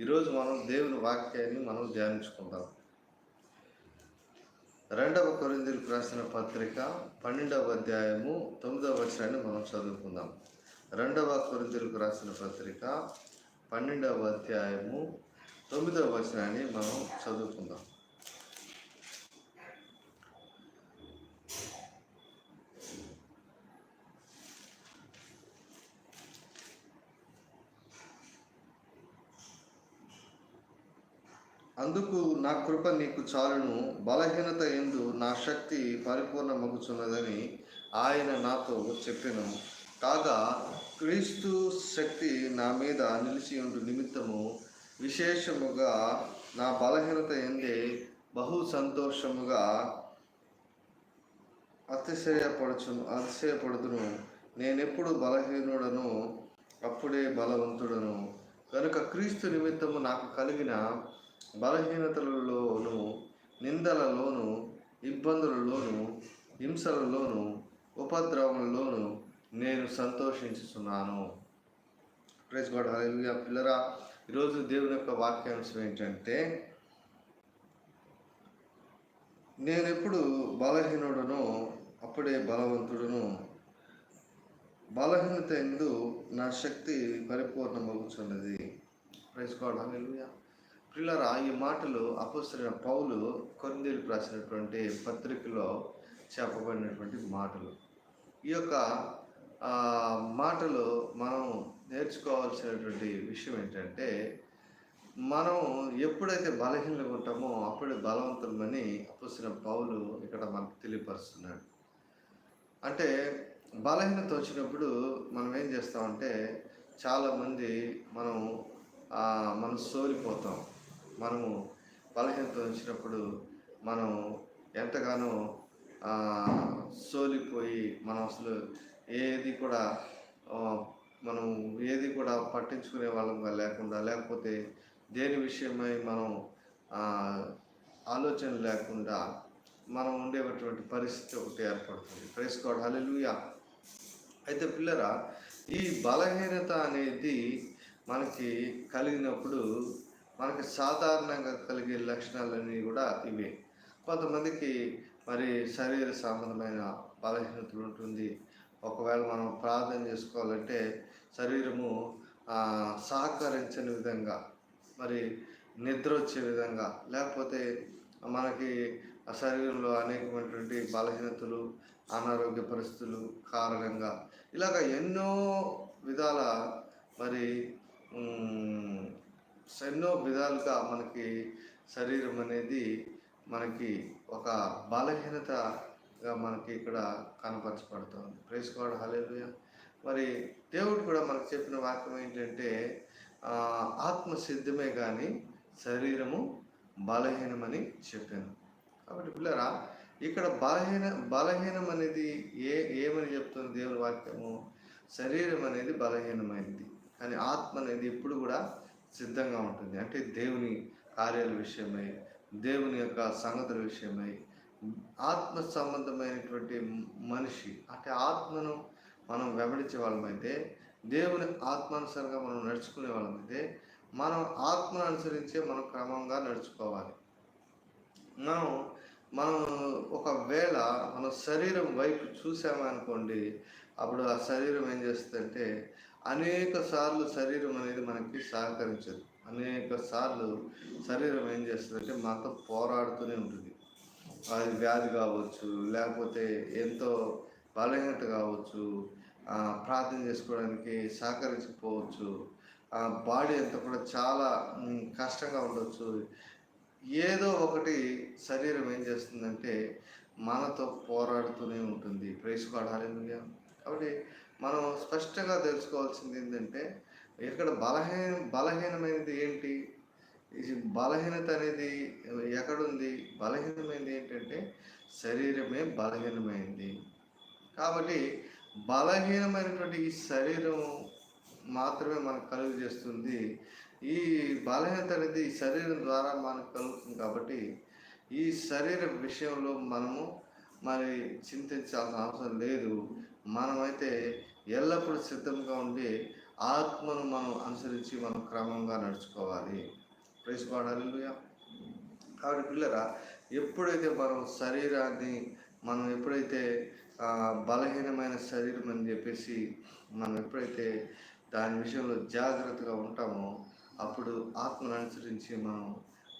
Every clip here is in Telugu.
ఈరోజు మనం దేవుని వాక్యాన్ని మనం ధ్యానించుకుందాం. రెండవ కొరిందీలకు రాసిన పత్రిక పన్నెండవ అధ్యాయము తొమ్మిదవ వచనాన్ని మనం చదువుకుందాం. రెండవ కొరిందీలకు రాసిన పత్రిక పన్నెండవ అధ్యాయము తొమ్మిదవ వచనాన్ని మనం చదువుకుందాం. అందుకు నా కృప నీకు చాలును. బలహీనత ఎందు నా శక్తి పరిపూర్ణమగుచున్నదని ఆయన నాతో చెప్పెను. కాగా క్రీస్తు శక్తి నా మీద నిలిచి ఉండు నిమిత్తము విశేషముగా నా బలహీనత ఎందే బహు సంతోషముగా అతిశయపడుచును అతిశయపడుదును. నేనెప్పుడు బలహీనుడను అప్పుడే బలవంతుడను. కనుక క్రీస్తు నిమిత్తము నాకు కలిగిన బలహీనతలలోను నిందలలోను ఇబ్బందులలోను హింసలలోను ఉపద్రవంలోను నేను సంతోషించుతున్నాను ప్రైజ్ గోడ్ హల్లెలూయా పిల్లరా ఈరోజు దేవుని యొక్క వాక్యాంశం ఏంటంటే నేను ఎప్పుడు బలహీనుడను అప్పుడే బలవంతుడును. బలహీనత ఎందు నా శక్తి పరిపూర్ణమవుతున్నది ప్రైజ్ గోడ్ హల్లెలూయా పిల్లరా ఈ మాటలు అపస్తున్న పౌలు కొరిందేలు రాసినటువంటి పత్రికలో చెప్పబడినటువంటి మాటలు. ఈ యొక్క మాటలు మనం నేర్చుకోవాల్సినటువంటి విషయం ఏంటంటే మనం ఎప్పుడైతే బలహీనంగా ఉంటామో అప్పుడే బలవంతులమని అపస్తున్న పౌలు ఇక్కడ మనకు తెలియపరుస్తున్నాడు. అంటే బలహీనత వచ్చినప్పుడు మనం ఏం చేస్తామంటే చాలామంది మనం మనం సోలిపోతాం. మనము బలహీనత వచ్చినప్పుడు మనం ఎంతగానో సోలిపోయి మనం అసలు ఏది కూడా మనం ఏది కూడా పట్టించుకునే వాళ్ళంగా లేకుండా లేకపోతే దేని విషయమై మనం ఆలోచన లేకుండా మనం ఉండేటటువంటి పరిస్థితి ఒకటి ఏర్పడుతుంది. ప్రేసుకోవడం హలెలుయా అయితే పిల్లరా ఈ బలహీనత అనేది మనకి కలిగినప్పుడు మనకి సాధారణంగా కలిగే లక్షణాలన్నీ కూడా ఇవే. కొంతమందికి మరి శరీర సంబంధమైన బలహీనతలు ఉంటుంది. ఒకవేళ మనం ప్రార్థన చేసుకోవాలంటే శరీరము సహకరించని విధంగా మరి నిద్ర వచ్చే విధంగా లేకపోతే మనకి ఆ శరీరంలో అనేకమైనటువంటి బలహీనతలు అనారోగ్య పరిస్థితులు కారణంగా ఇలాగ ఎన్నో విధాల మరి ఎన్నో విధాలుగా మనకి శరీరం అనేది మనకి ఒక బలహీనతగా మనకి ఇక్కడ కనపరచబడుతుంది. ప్రేస్ గాడ్ హలేలుయ మరి దేవుడు కూడా మనకు చెప్పిన వాక్యం ఏంటంటే ఆత్మ సిద్ధమే కానీ శరీరము బలహీనమని చెప్పాను. కాబట్టి పిల్లరా ఇక్కడ బలహీన బలహీనం అనేది ఏ ఏమని చెప్తుంది దేవుని వాక్యము? శరీరం అనేది బలహీనమైంది. కానీ ఆత్మ అనేది ఎప్పుడు కూడా సిద్ధంగా ఉంటుంది. అంటే దేవుని కార్యాల విషయమై దేవుని యొక్క సంగతుల విషయమై ఆత్మ సంబంధమైనటువంటి మనిషి అంటే ఆత్మను మనం వెంబడించే వాళ్ళమైతే దేవుని ఆత్మానుసారంగా మనం నడుచుకునే వాళ్ళమైతే మనం ఆత్మను అనుసరించే మనం క్రమంగా నడుచుకోవాలి. మనం మనం ఒకవేళ మన శరీరం వైపు చూసామనుకోండి అప్పుడు ఆ శరీరం ఏం చేస్తుందంటే అనేక సార్లు శరీరం అనేది మనకి సహకరించదు. అనేక సార్లు శరీరం ఏం చేస్తుందంటే మనతో పోరాడుతూనే ఉంటుంది. అది వ్యాధి కావచ్చు లేకపోతే ఎంతో బలహీనత కావచ్చు ప్రార్థన చేసుకోవడానికి సహకరించకపోవచ్చు ఆ బాడీ అంతా కూడా చాలా కష్టంగా ఉండొచ్చు. ఏదో ఒకటి శరీరం ఏం చేస్తుందంటే మనతో పోరాడుతూనే ఉంటుంది. ప్రేసుకోవడాలి కాబట్టి మనం స్పష్టంగా తెలుసుకోవాల్సింది ఏంటంటే ఇక్కడ బలహీన బలహీనమైనది ఏంటి? బలహీనత అనేది ఎక్కడుంది? బలహీనమైనది ఏంటంటే శరీరమే బలహీనమైంది. కాబట్టి బలహీనమైనటువంటి ఈ శరీరం మాత్రమే మనకు కలుగు చేస్తుంది. ఈ బలహీనత అనేది ఈ శరీరం ద్వారా మనకు కలుగుతుంది కాబట్టి ఈ శరీర విషయంలో మనము మరి చింతించాల్సిన అవసరం లేదు. మనమైతే ఎల్లప్పుడూ సిద్ధంగా ఉండి ఆత్మను మనం అనుసరించి మనం క్రమంగా నడుచుకోవాలి. ప్రైస్ పాడాలి కాబట్టి పిల్లరా ఎప్పుడైతే మనం శరీరాన్ని మనం ఎప్పుడైతే బలహీనమైన శరీరం అని చెప్పేసి మనం ఎప్పుడైతే దాని విషయంలో జాగ్రత్తగా ఉంటామో అప్పుడు ఆత్మను అనుసరించి మనం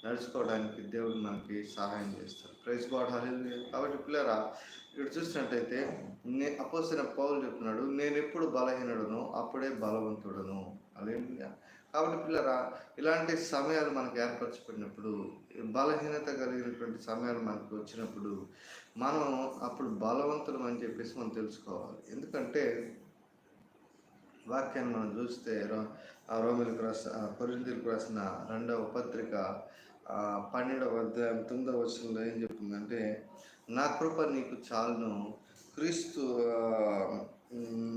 నడుచుకోవడానికి దేవుడు మనకి సహాయం చేస్తారు. ప్రైజ్ గాడ్ హల్లెలూయా కాబట్టి పిల్లరా ఇక్కడ చూసినట్టయితే నే అపోసిన పౌలు చెప్తున్నాడు నేను ఎప్పుడు బలహీనుడను అప్పుడే బలవంతుడను. అదేంటి కాబట్టి పిల్లరా ఇలాంటి సమయాలు మనకు ఏర్పరచుకున్నప్పుడు బలహీనత కలిగినటువంటి సమయాలు మనకు వచ్చినప్పుడు మనం అప్పుడు బలవంతులం అని చెప్పేసి మనం తెలుసుకోవాలి. ఎందుకంటే వాక్యాన్ని మనం చూస్తే రో- ఆ రోమిలకు రాసిన కొరిందులకు రాసిన రెండవ పత్రిక పన్నెండవ అధ్యాయం తొమ్మిదవ వచనంలో ఏం చెప్తుందంటే నా కృప నీకు చాలును. క్రీస్తు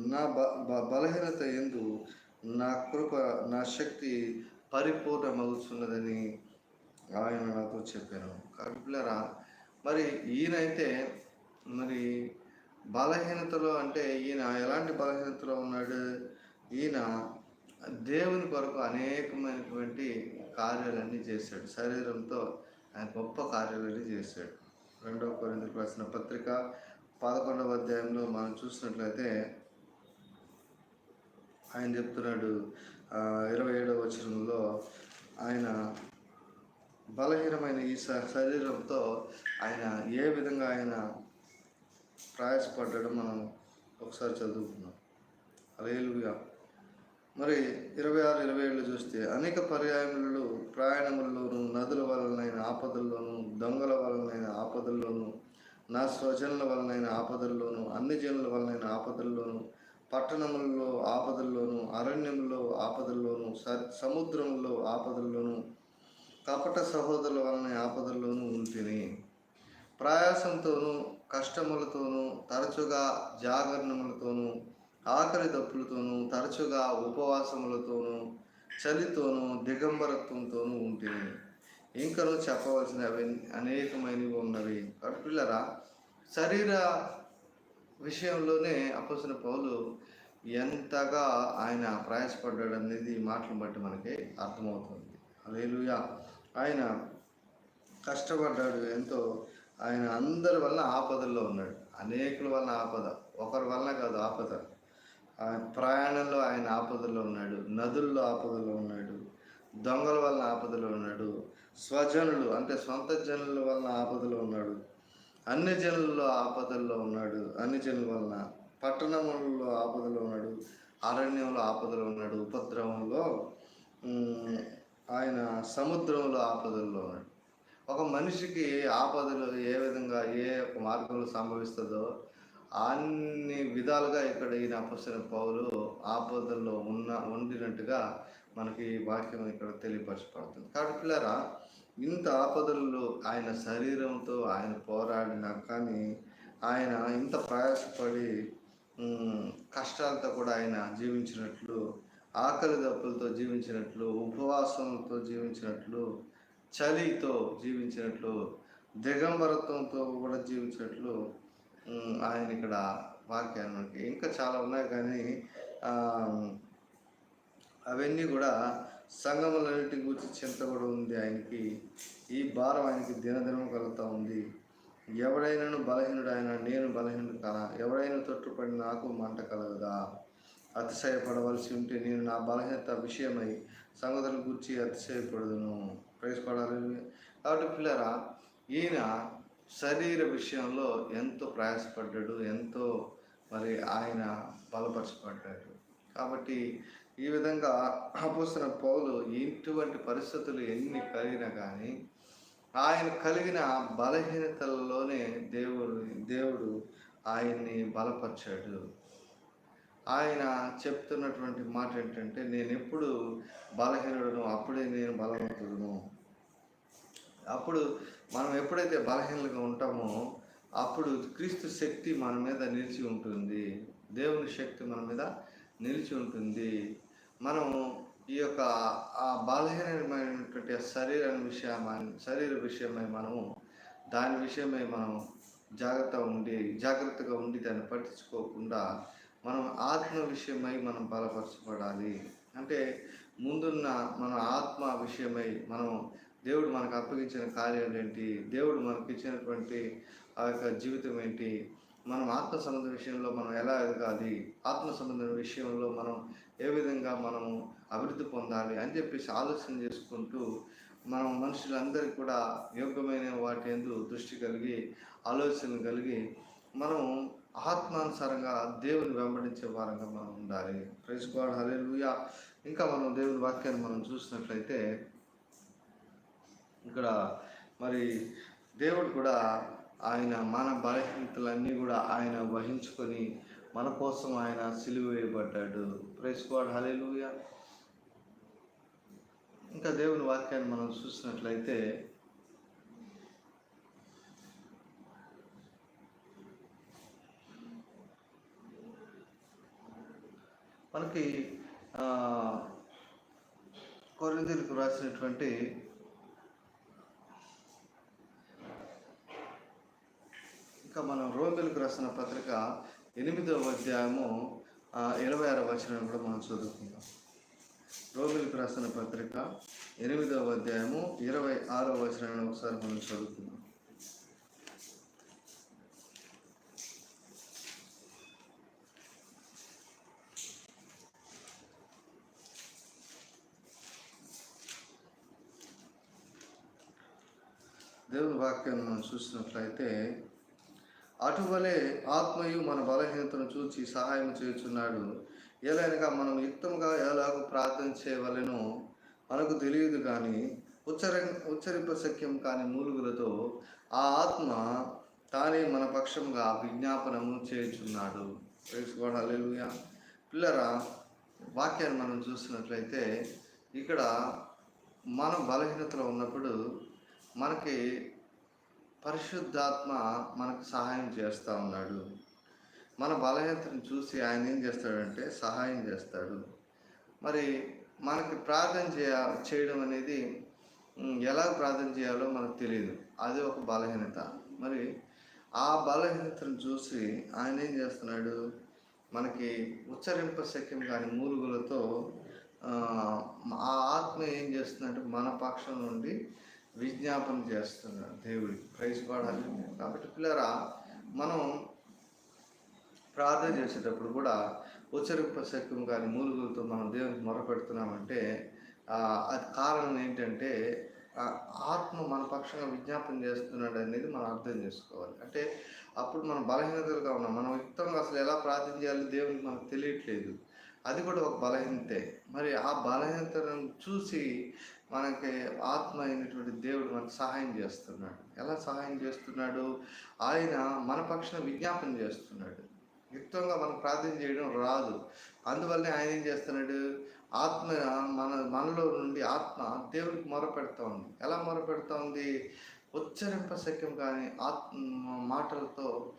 నా బ బ- బలహీనత ఎందు నా కృప నా శక్తి పరిపూర్ణమవుతున్నదని ఆయన నాతో చెప్పాను. కాబట్టి పిల్లరా మరి ఈయనైతే మరి బలహీనతలో అంటే ఈయన ఎలాంటి బలహీనతలో ఉన్నాడు? ఈయన దేవుని కొరకు అనేకమైనటువంటి కార్యాలన్నీ చేశాడు. శరీరంతో ఆయన గొప్ప కార్యాలన్నీ చేశాడు. రెండవ కొరింథీయులకు రాసిన పత్రిక పదకొండవ అధ్యాయంలో మనం చూసినట్లయితే ఆయన చెప్తున్నాడు ఇరవై ఏడవ వచనంలో ఆయన బలహీనమైన ఈ శరీరంతో ఆయన ఏ విధంగా ఆయన ప్రయాసపడ్డాడో మనం ఒకసారి చదువుకున్నాం అలేలుగా మరి ఇరవై ఆరు ఇరవై ఏళ్ళు చూస్తే అనేక పర్యాయములలో ప్రయాణముల్లోనూ నదుల వలనైన ఆపదల్లోనూ దొంగల వలనైన ఆపదల్లోనూ నా స్వజనుల వలనైన ఆపదల్లోనూ అన్ని జనుల వలనైన ఆపదల్లోనూ పట్టణములలో ఆపదల్లోనూ అరణ్యములో ఆపదల్లోనూ స- సముద్రంలో ఆపదల్లోనూ కపట సహోదరుల వలన ఆపదల్లోనూ ఉంటిని. ప్రయాసంతోనూ కష్టములతోనూ తరచుగా జాగరణములతోనూ ఆకలి దప్పులతోనూ తరచుగా ఉపవాసములతోనూ చలితోనూ దిగంబరత్వంతోనూ ఉంటుంది ఇంకను చెప్పవలసినవి అనేకమైనవి ఉన్నవి. కట్టులరా పిల్లరా శరీర విషయంలోనే అప్పసిన పౌలు ఎంతగా ఆయన ప్రయాసపడ్డాడు అనేది మాటలు బట్టి మనకి అర్థమవుతుంది. అదేలుగా ఆయన కష్టపడ్డాడు ఎంతో. ఆయన అందరి వలన ఆపదల్లో ఉన్నాడు. అనేకుల వలన ఆపద. ఒకరి వలన కాదు ఆపద. ప్రయాణంలో ఆయన ఆపదలో ఉన్నాడు నదుల్లో ఆపదలో ఉన్నాడు దొంగల వలన ఆపదలో ఉన్నాడు స్వజనులు అంటే సొంత జనుల వలన ఆపదలో ఉన్నాడు అన్ని జనుల్లో ఆపదల్లో ఉన్నాడు అన్ని జనుల వలన పట్టణములలో ఆపదలో ఉన్నాడు అరణ్యంలో ఆపదలో ఉన్నాడు ఉపద్రవంలో ఆయన సముద్రంలో ఆపదల్లో ఉన్నాడు. ఒక మనిషికి ఆపదలు ఏ విధంగా ఏ ఒక మార్గంలో సంభవిస్తుందో అన్ని విధాలుగా ఇక్కడ ఈయన అపసర పౌలు ఆపదల్లో ఉన్న ఉండినట్టుగా మనకి ఈ వాక్యం ఇక్కడ తెలియపరచబడుతుంది. కాబట్టి పిల్లరా ఇంత ఆపదల్లో ఆయన శరీరంతో ఆయన పోరాడినా కానీ ఆయన ఇంత ప్రయాసపడి కష్టాలతో కూడా ఆయన జీవించినట్లు ఆకలి దప్పులతో జీవించినట్లు ఉపవాసంతో జీవించినట్లు చలితో జీవించినట్లు దిగంబరత్వంతో కూడా జీవించినట్లు ఆయన ఇక్కడ వాక్యాన్ని మనకి ఇంకా చాలా ఉన్నాయి కానీ అవన్నీ కూడా సంగములన్నిటి గురించి చింత కూడా ఉంది ఆయనకి. ఈ భారం ఆయనకి దినదినం కలుగుతూ ఉంది. ఎవడైనాను బలహీనుడు ఆయన నేను బలహీనుడు కానా? ఎవడైనా తొట్టుపడి నాకు మంట కలగదా? అతిశయపడవలసి ఉంటే నేను నా బలహీనత విషయమై సంగతుల గురించి అతిశయపడదును. ప్రవేశపడాలి కాబట్టి పిల్లరా ఈయన శరీర విషయంలో ఎంతో ప్రయాసపడ్డాడు ఎంతో మరి ఆయన బలపరచబడ్డాడు. కాబట్టి ఈ విధంగా అపోసిన పౌలు ఇటువంటి పరిస్థితులు ఎన్ని కలిగినా కానీ ఆయన కలిగిన బలహీనతలలోనే దేవుడు దేవుడు ఆయన్ని బలపరిచాడు. ఆయన చెప్తున్నటువంటి మాట ఏంటంటే నేను ఎప్పుడు బలహీనుడను అప్పుడే నేను బలవంతుడును. అప్పుడు మనం ఎప్పుడైతే బలహీనలుగా ఉంటామో అప్పుడు క్రీస్తు శక్తి మన మీద నిలిచి ఉంటుంది. దేవుని శక్తి మన మీద నిలిచి ఉంటుంది. మనం ఈ యొక్క ఆ బలహీనమైనటువంటి శరీర శరీరం శరీర విషయమై మనము దాని విషయమై మనం జాగ్రత్త ఉండి జాగ్రత్తగా ఉండి దాన్ని పట్టించుకోకుండా మనం ఆత్మ విషయమై మనం బలపరచబడాలి. అంటే ముందున్న మన ఆత్మ విషయమై మనం దేవుడు మనకు అప్పగించిన కార్యాలు ఏంటి? దేవుడు మనకు ఇచ్చినటువంటి ఆ యొక్క జీవితం ఏంటి? మనం ఆత్మ సంబంధ విషయంలో మనం ఎలా ఎదగాలి? ఆత్మ సంబంధ విషయంలో మనం ఏ విధంగా మనము అభివృద్ధి పొందాలి అని చెప్పేసి ఆలోచన చేసుకుంటూ మనం మనుషులందరికీ కూడా యోగ్యమైన వాటి ఎందు దృష్టి కలిగి ఆలోచన కలిగి మనం ఆత్మానుసారంగా దేవుని వెంబడించే వారంగా మనం ఉండాలి. ప్రైజ్ గాడ్ హలే ఇంకా మనం దేవుని వాక్యాన్ని మనం చూసినట్లయితే ఇక్కడ మరి దేవుడు కూడా ఆయన మన బలహీనతలన్నీ కూడా ఆయన వహించుకొని మన కోసం ఆయన సిలువ వేయబడ్డాడు. ప్రైజ్ గాడ్ ఇంకా దేవుని వాక్యాన్ని మనం చూసినట్లయితే మనకి కొరిందీలకు రాసినటువంటి ఇంకా మనం రోమిలకు రాసిన పత్రిక ఎనిమిదవ అధ్యాయము ఇరవై ఆరవ వచనం కూడా మనం చదువుకుందాం. రోమిలకు రాసిన పత్రిక ఎనిమిదవ అధ్యాయము ఇరవై ఆరవ వచనాన్ని ఒకసారి మనం చదువుకుందాం. దేవుని వాక్యాన్ని మనం చూసినట్లయితే అటువలే ఆత్మయు మన బలహీనతను చూచి సహాయం చేయుచున్నాడు. ఏలైనగా మనం యుక్తంగా ఎలాగో ప్రార్థన చేయవలెనో? మనకు తెలియదు కానీ ఉచ్చర ఉచ్చరింపశక్యం కాని మూలుగులతో ఆ ఆత్మ తానే మన పక్షంగా విజ్ఞాపనము చేయుచున్నాడు. హల్లెలూయా పిల్లరా వాక్యాన్ని మనం చూసినట్లయితే ఇక్కడ మనం బలహీనతలో ఉన్నప్పుడు మనకి పరిశుద్ధాత్మ మనకు సహాయం చేస్తూ ఉన్నాడు. మన బలహీనతను చూసి ఆయన ఏం చేస్తాడంటే సహాయం చేస్తాడు. మరి మనకి ప్రార్థన చేయ చేయడం అనేది ఎలా ప్రార్థన చేయాలో మనకు తెలియదు అది ఒక బలహీనత. మరి ఆ బలహీనతను చూసి ఆయన ఏం చేస్తున్నాడు? మనకి ఉచ్చరింప శక్యం కాని మూలుగులతో ఆ, ఆ ఆత్మ ఏం చేస్తుందంటే మన పక్షం నుండి విజ్ఞాపన చేస్తున్నాడు దేవుడికి. ప్రైజ్ పాడాలి కాబట్టి పిల్లరా మనం ప్రార్థన చేసేటప్పుడు కూడా ఉచ్చరింప శక్యం కానీ మూలుగులతో మనం దేవునికి మొరపెడుతున్నామంటే అది కారణం ఏంటంటే ఆత్మ మన పక్షంగా విజ్ఞాపన చేస్తున్నాడు అనేది మనం అర్థం చేసుకోవాలి. అంటే అప్పుడు మనం బలహీనతలుగా ఉన్నాం. మనం యుక్తంగా అసలు ఎలా ప్రార్థన చేయాలో దేవునికి మనకు తెలియట్లేదు. అది కూడా ఒక బలహీనతే. మరి ఆ బలహీనతను చూసి మనకి ఆత్మ అయినటువంటి దేవుడు మనకు సహాయం చేస్తున్నాడు. ఎలా సహాయం చేస్తున్నాడు? ఆయన మన పక్షాన విజ్ఞాపన చేస్తున్నాడు. యుక్తంగా మనం ప్రార్థన చేయడం రాదు. అందువల్లనే ఆయన ఏం చేస్తున్నాడు? ఆత్మ మన మనలో నుండి ఆత్మ దేవుడికి మొరపెడతా ఉంది. ఎలా మొరపెడతా ఉంది? ఉచ్చరింప సఖ్యం కానీ ఆత్మ మాటలతో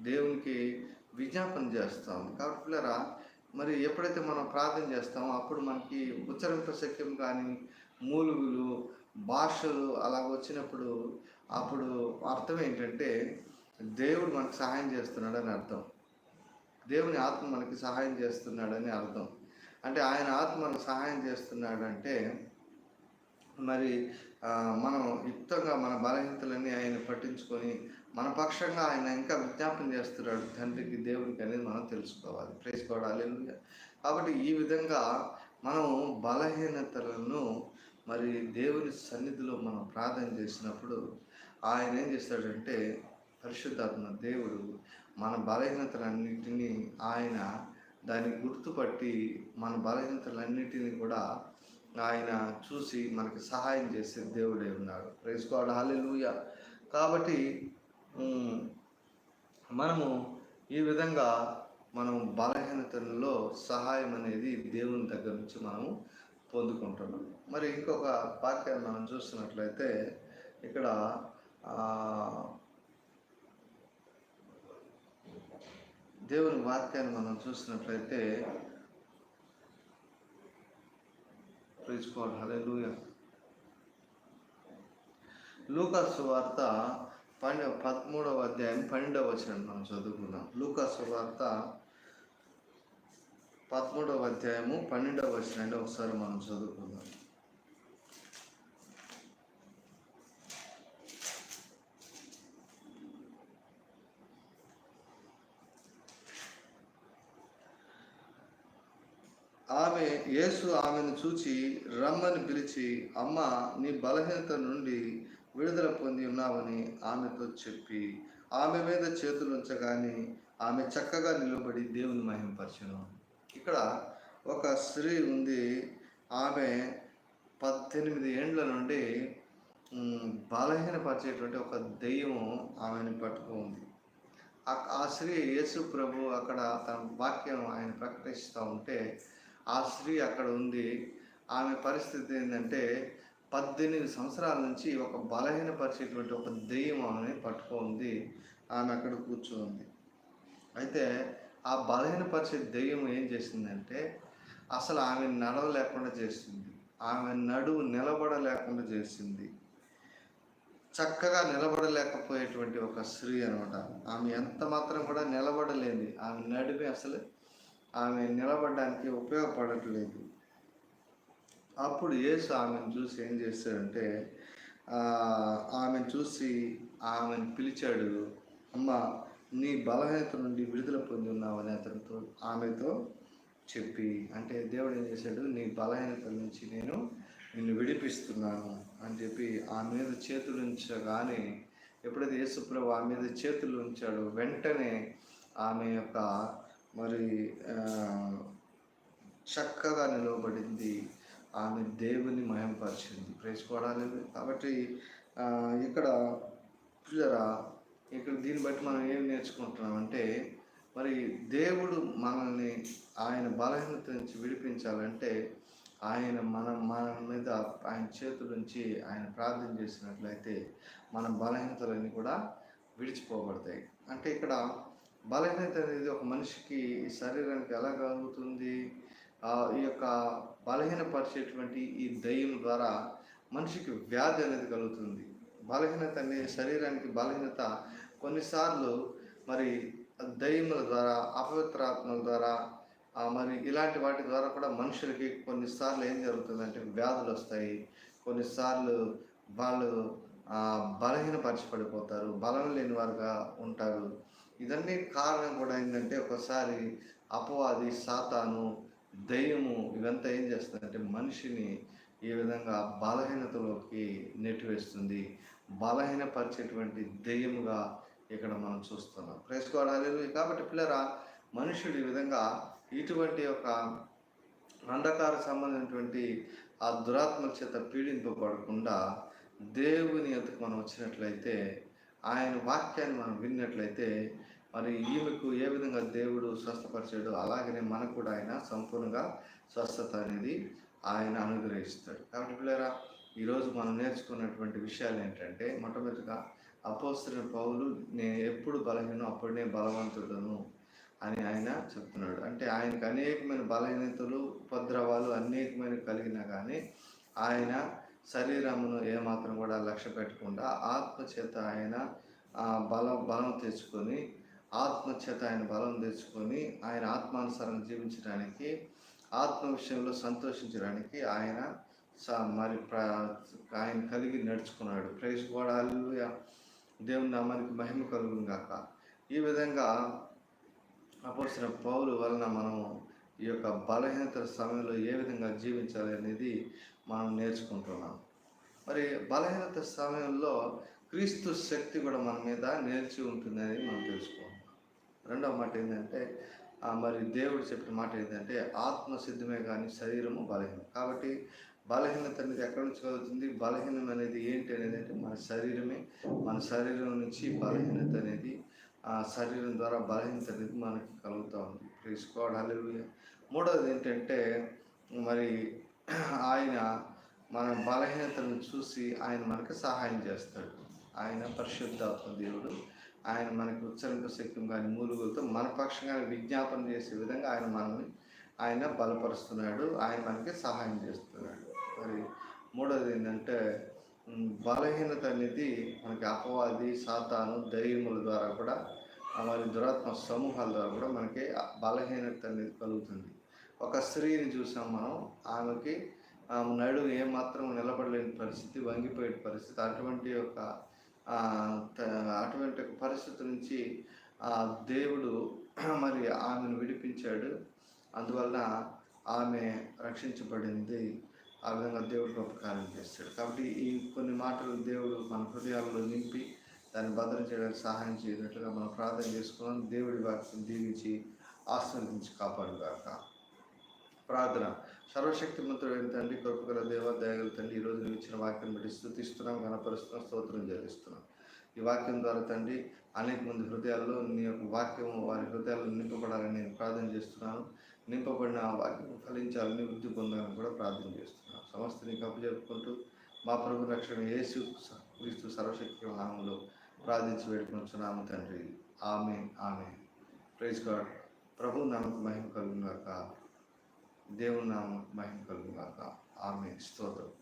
దేవునికి విజ్ఞాపన చేస్తా ఉంది. కాబట్టి పిల్లరా మరి ఎప్పుడైతే మనం ప్రార్థన చేస్తామో అప్పుడు మనకి ఉచ్చరింప సఖ్యం కానీ మూలుగులు భాషలు అలా వచ్చినప్పుడు అప్పుడు అర్థం ఏంటంటే దేవుడు మనకు సహాయం చేస్తున్నాడని అర్థం. దేవుని ఆత్మ మనకి సహాయం చేస్తున్నాడని అర్థం. అంటే ఆయన ఆత్మ మనకు సహాయం చేస్తున్నాడంటే మరి మనం యుక్తంగా మన బలహీనతలన్నీ ఆయన పట్టించుకొని మన పక్షంగా ఆయన ఇంకా విజ్ఞాపన చేస్తున్నాడు తండ్రికి దేవుడికి అనేది మనం తెలుసుకోవాలి. ప్రేసుకోవాలి కాబట్టి ఈ విధంగా మనం బలహీనతలను మరి దేవుని సన్నిధిలో మనం ప్రార్థన చేసినప్పుడు ఆయన ఏం చేస్తాడంటే పరిశుద్ధాత్మ దేవుడు మన బలహీనతలన్నింటినీ ఆయన దాన్ని గుర్తుపట్టి మన బలహీనతలన్నిటినీ కూడా ఆయన చూసి మనకి సహాయం చేసే దేవుడే ఉన్నాడు. ప్రేసుకోవడం హాలెలుయ కాబట్టి మనము ఈ విధంగా మనం బలహీనతల్లో సహాయం అనేది దేవుని దగ్గర నుంచి మనము పొందుకుంటున్నాం మరి ఇంకొక వాక్యాన్ని మనం చూస్తున్నట్లయితే ఇక్కడ దేవుని వాక్యాన్ని మనం చూసినట్లయితే ప్రీచుకోవాలి లూయ లూకాసు వార్త పన్నె పదమూడవ అధ్యాయం పన్నెండవ వచనం మనం చదువుకున్నాం లూకాసు వార్త పదమూడవ అధ్యాయము పన్నెండవ వచ్చినండి ఒకసారి మనం చదువుకుందాం. ఆమె యేసు ఆమెను చూచి రమ్మని పిలిచి అమ్మ నీ బలహీనత నుండి విడుదల పొంది ఉన్నావని ఆమెతో చెప్పి ఆమె మీద చేతులు ఉంచగానే ఆమె చక్కగా నిలబడి దేవుని మహింపరచను. ఇక్కడ ఒక స్త్రీ ఉంది. ఆమె పద్దెనిమిది ఏండ్ల నుండి బలహీనపరిచేటువంటి ఒక దెయ్యము ఆమెను పట్టుకుంది ఆ- స్త్రీ యేసు ప్రభు అక్కడ తన వాక్యం ఆయన ప్రకటిస్తూ ఉంటే ఆ స్త్రీ అక్కడ ఉంది. ఆమె పరిస్థితి ఏంటంటే పద్దెనిమిది సంవత్సరాల నుంచి ఒక బలహీనపరిచేటువంటి ఒక దెయ్యం ఆమెని పట్టుకుంది ఆమె అక్కడ కూర్చోంది. అయితే ఆ బలహీనపరిచే దెయ్యం ఏం చేసిందంటే అసలు ఆమె నడవలేకుండా చేసింది. ఆమె నడువు నిలబడలేకుండా చేసింది. చక్కగా నిలబడలేకపోయేటువంటి ఒక స్త్రీ అనమాట ఆమె. ఎంత మాత్రం కూడా నిలబడలేదు ఆమె నడిమి అసలు ఆమె నిలబడడానికి ఉపయోగపడట్లేదు. అప్పుడు యేసు ఆమెను చూసి ఏం చేశాడంటే ఆమెను చూసి ఆమెను పిలిచాడు అమ్మ నీ బలహీనత నుండి విడుదల పొంది ఉన్నావని అతనితో ఆమెతో చెప్పి అంటే దేవుడు ఏం చేశాడు? నీ బలహీనత నుంచి నేను నిన్ను విడిపిస్తున్నాను అని చెప్పి ఆ మీద చేతులు ఉంచగానే ఎప్పుడైతే యేసుప్రభు ఆ మీద చేతులు ఉంచాడో వెంటనే ఆమె యొక్క మరి చక్కగా నిలవబడింది. ఆమె దేవుని మయంపరిచింది ప్రేసుకోవడాలి కాబట్టి ఇక్కడ చూసారా ఇక్కడ దీన్ని బట్టి మనం ఏం నేర్చుకుంటున్నాం అంటే మరి దేవుడు మనల్ని ఆయన బలహీనత నుంచి విడిపించాలంటే ఆయన మన మన మీద ఆయన చేతులుంచి ఆయన ప్రార్థన చేసినట్లయితే మన బలహీనతలన్నీ కూడా విడిచిపోబడతాయి. అంటే ఇక్కడ బలహీనత అనేది ఒక మనిషికి ఈ శరీరానికి ఎలా కలుగుతుంది? ఈ యొక్క బలహీనపరిచేటువంటి ఈ దయ్యం ద్వారా మనిషికి వ్యాధి అనేది కలుగుతుంది. బలహీనత అనేది శరీరానికి బలహీనత కొన్నిసార్లు మరి దయ్యముల ద్వారా అపవిత్రాత్మల ద్వారా మరి ఇలాంటి వాటి ద్వారా కూడా మనుషులకి కొన్నిసార్లు ఏం జరుగుతుందంటే వ్యాధులు వస్తాయి. కొన్నిసార్లు వాళ్ళు బలహీనపరచబడిపోతారు బలం లేని వారుగా ఉంటారు. ఇదన్నీ కారణం కూడా ఏంటంటే ఒకసారి అపవాది సాతాను దయ్యము ఇవంతా ఏం చేస్తుందంటే మనిషిని ఈ విధంగా బలహీనతలోకి నెట్టివేస్తుంది. బలహీనపరిచేటువంటి దెయ్యముగా ఇక్కడ మనం చూస్తున్నాం. ప్రేసుకోవాలి కాబట్టి పిల్లరా మనుషుడు ఈ విధంగా ఇటువంటి ఒక అంధకార సంబంధించినటువంటి ఆ దురాత్మల చేత పీడింపబడకుండా దేవుని ఎదుకు మనం వచ్చినట్లయితే ఆయన వాక్యాన్ని మనం విన్నట్లయితే మరి ఈమెకు ఏ విధంగా దేవుడు స్వస్థపరిచాడు అలాగనే మనకు కూడా ఆయన సంపూర్ణంగా స్వస్థత అనేది ఆయన అనుగ్రహిస్తాడు. కాబట్టి పిల్లరా ఈరోజు మనం నేర్చుకున్నటువంటి విషయాలు ఏంటంటే మొట్టమొదటిగా అపోస్తున్న పౌలు నేను ఎప్పుడు బలహీనం అప్పుడు నేను బలవంతుడను అని ఆయన చెప్తున్నాడు. అంటే ఆయనకు అనేకమైన బలహీనతలు ఉపద్రవాలు అనేకమైన కలిగినా కానీ ఆయన శరీరమును ఏమాత్రం కూడా లక్ష్య పెట్టకుండా ఆత్మచేత ఆయన బల బలం బలం తెచ్చుకొని ఆత్మచేత ఆయన బలం తెచ్చుకొని ఆయన ఆత్మానుసారం జీవించడానికి ఆత్మ విషయంలో సంతోషించడానికి ఆయన స- మరి ప్ర ఆయన కలిగి నడుచుకున్నాడు. ప్రేస్ కూడా దేవుని నామానికి మహిమ కలుగును గాక. ఈ విధంగా అపోసిన పౌలు వలన మనము ఈ యొక్క బలహీనత సమయంలో ఏ విధంగా జీవించాలి అనేది మనం నేర్చుకుంటున్నాం. మరి బలహీనత సమయంలో క్రీస్తు శక్తి కూడా మన మీద నిలిచి ఉంటుందని మనం తెలుసుకుంటాం రెండవ మాట ఏంటంటే మరి దేవుడు చెప్పిన మాట ఏంటంటే ఆత్మ సిద్ధమే కానీ శరీరము బలహీనం. కాబట్టి బలహీనత అనేది ఎక్కడి నుంచి కలుగుతుంది? బలహీనం అనేది ఏంటి అనేది అంటే మన శరీరమే. మన శరీరం నుంచి బలహీనత అనేది ఆ శరీరం ద్వారా బలహీనత అనేది మనకి కలుగుతూ ఉంది. ప్రేసుకోవడాలి మూడవది ఏంటంటే మరి ఆయన మన బలహీనతను చూసి ఆయన మనకి సహాయం చేస్తాడు. ఆయన పరిశుద్ధాత్మ దేవుడు. ఆయన మనకి ఉచ్చరింప శక్తి కానీ మూలుగులతో మన పక్షంగా విజ్ఞాపన చేసే విధంగా ఆయన మనల్ని ఆయన బలపరుస్తున్నాడు. ఆయన మనకి సహాయం చేస్తున్నాడు. మరి మూడోది ఏంటంటే బలహీనత అనేది మనకి అపవాది సాతాను దయ్యముల ద్వారా కూడా మరి దురాత్మ సమూహాల ద్వారా కూడా మనకి బలహీనత అనేది కలుగుతుంది. ఒక స్త్రీని చూసాం మనం ఆమెకి ఆమె నడు ఏమాత్రం నిలబడలేని పరిస్థితి వంగిపోయే పరిస్థితి అటువంటి ఒక అటువంటి ఒక పరిస్థితి నుంచి ఆ దేవుడు మరి ఆమెను విడిపించాడు. అందువల్ల ఆమె రక్షించబడింది. ఆ విధంగా దేవుడు ఉపకారం కార్యం చేస్తాడు. కాబట్టి ఈ కొన్ని మాటలు దేవుడు మన హృదయాల్లో నింపి దాన్ని భద్రం చేయడానికి సహాయం చేయనట్లుగా మనం ప్రార్థన చేసుకున్నాం. దేవుడి వాక్యం దీవించి ఆస్వాదించి కాపాడుగాక. ప్రార్థన. సర్వశక్తి మంత్రుడైన తండ్రి కృపగల దేవ దయగల తండ్రి ఈ రోజు నువ్వు ఇచ్చిన వాక్యం బట్టి స్థుతిస్తున్నాం గణపరుస్తున్నాం స్తోత్రం చెల్లిస్తున్నాం. ఈ వాక్యం ద్వారా తండ్రి అనేక మంది హృదయాల్లో నీ యొక్క వాక్యం వారి హృదయాల్లో నింపబడాలని నేను ప్రార్థన చేస్తున్నాను. నింపబడిన వాక్యం ఫలించాలని వృద్ధి పొందాలని కూడా ప్రార్థన చేస్తున్నాం. సమస్తని కప్పు అప్పచెప్పుకుంటూ మా ప్రభు రక్షణ యేసు క్రీస్తు సర్వశక్తి నామంలో ప్రార్థించి వేడుకొంచున్నాము తండ్రి. ఆమె ఆమె ప్రైజ్ గాడ్ ప్రభు నామకు మహిమ కలుగుగాక దేవుని నామకు మహిమ కలుగుగాక ఆమె స్తోత్రం.